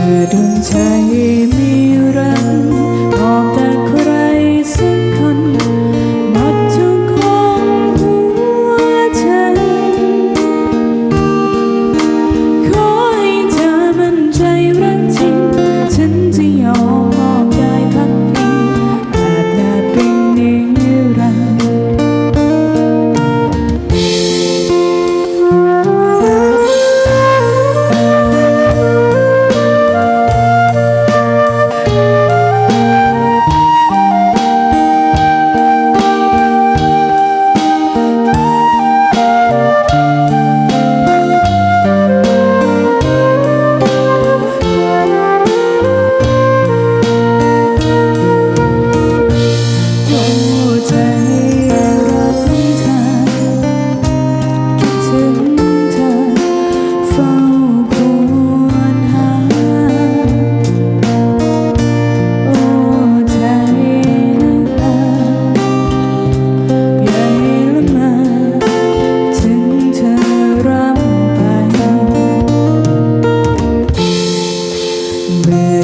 ธอดวงใจมีรักหอบแต่ใครสักคนบัดทุกของหัวใจ ขอให้เธอมั่นใจรักจริง ฉันจะยอม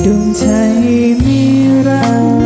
ดวงใจมีรัก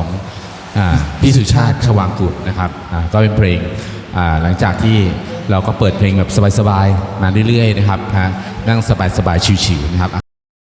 ของพี่สุชาติชวางกุลนะครับก็เป็นเพลงหลังจากที่เราก็เปิดเพลงแบบสบายๆมาเรื่อยๆนะครับนั่งสบายๆชิวๆนะครับ